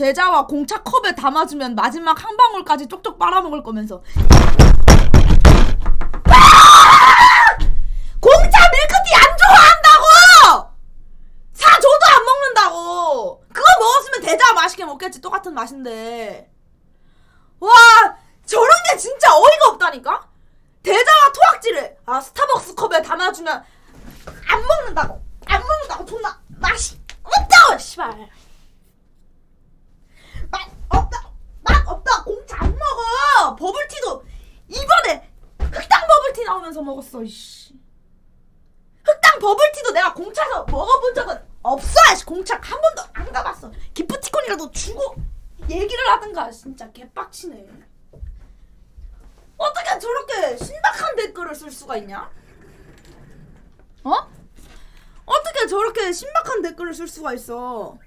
대자와 공차 컵에 담아주면 마지막 한 방울까지 쪽쪽 빨아먹을 거면서 공차 밀크티 안 좋아한다고! 사 줘도 안 먹는다고! 그거 먹었으면 대자 맛있게 먹겠지 똑같은 맛인데 와 저런 게 진짜 어이가 없다니까? 대자와 토악질을 아 스타벅스 컵에 담아주면 안 먹는다고 존나 맛이 없다고 씨발 맛 없다 맛 없다 공차 안 먹어 버블티도 이번에 흑당 버블티 나오면서 먹었어 이씨 흑당 버블티도 내가 공차에서 먹어본 적은 없어 이씨 공차 한 번도 안 가봤어 기프티콘이라도 주고 얘기를 하든가 진짜 개빡치네 어떻게 저렇게 신박한 댓글을 쓸 수가 있냐? 어? 어떻게 저렇게 신박한 댓글을 쓸 수가 있어?